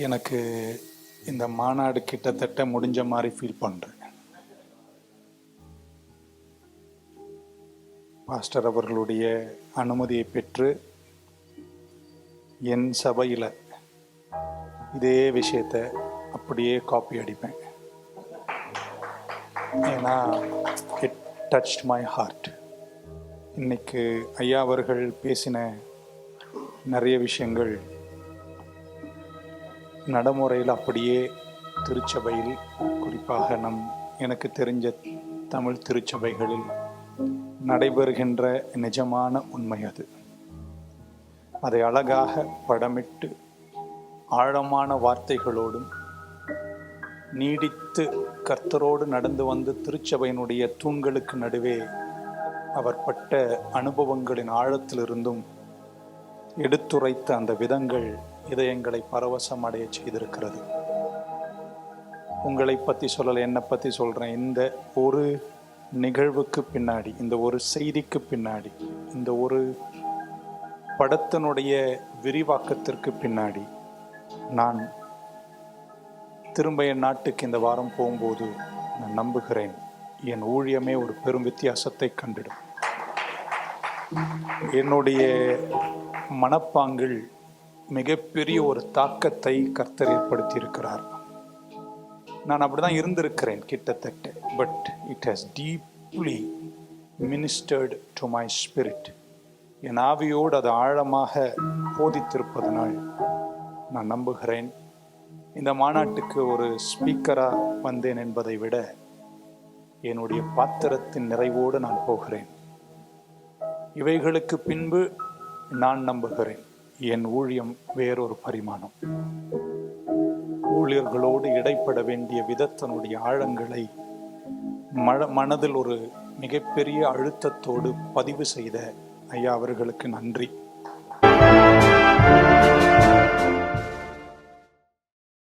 எனக்கு இந்த மாநாடு கிட்டத்தட்ட முடிஞ்ச மாதிரி ஃபீல் பண்ணுறேன் பாஸ்டர் அவர்களுடைய அனுமதியை பெற்று என் சபையில் இதே விஷயத்தை அப்படியே காப்பி அடிப்பேன். ஏன்னா இட் டச்ட் மை ஹார்ட் இன்னைக்கு ஐயா அவர்கள் பேசின நிறைய விஷயங்கள் நடைமுறையில் அப்படியே திருச்சபையில் குறிப்பாக நம் எனக்கு தெரிஞ்ச தமிழ் திருச்சபைகளில் நடைபெறுகின்ற நிஜமான உண்மை அது. அதை அழகாக படமிட்டு ஆழமான வார்த்தைகளோடும் நீடித்து கர்த்தரோடு நடந்து வந்து திருச்சபையினுடைய தூண்களுக்கு நடுவே அவர் பட்ட அனுபவங்களின் ஆழத்திலிருந்தும் எடுத்துரைத்த அந்த விதங்கள் இதயங்களை பரவசம் அடைய செய்திருக்கிறது. உங்களை பற்றி சொல்லலை என்னை பற்றி சொல்கிறேன் இந்த ஒரு நிகழ்வுக்கு பின்னாடி இந்த ஒரு செய்திக்கு பின்னாடி இந்த ஒரு படத்தினுடைய விரிவாக்கத்திற்கு பின்னாடி நான் திரும்ப என் நாட்டுக்கு இந்த வாரம் போகும்போது நான் நம்புகிறேன். என் ஊழியமே ஒரு பெரும் வித்தியாசத்தை கண்டிடும். என்னுடைய மனப்பாங்கில் மிகப்பெரிய ஒரு தாக்கத்தை கர்த்தர் ஏற்படுத்தியிருக்கிறார். நான் நான் அப்படிதான் இருந்திருக்கிறேன் கிட்டத்தட்ட but it has deeply ministered to my spirit என் ஆவியோடு அது ஆழமாக போதித்திருப்பதனால் நான் நம்புகிறேன். இந்த மாநாட்டுக்கு ஒரு ஸ்பீக்கராக வந்தேன் என்பதை விட என்னுடைய பாத்திரத்தின் நிறைவோடு நான் போகிறேன். இவைகளுக்கு பின்பு நான் நம்புகிறேன். என் ஊழியம் வேறொரு பரிமாணம். ஊழியர்களோடு இடைப்பட வேண்டிய விதத்தனுடைய ஆழங்களை மழ மனதில் ஒரு மிகப்பெரிய அழுத்தத்தோடு பதிவு செய்த ஐயா அவர்களுக்கு நன்றி.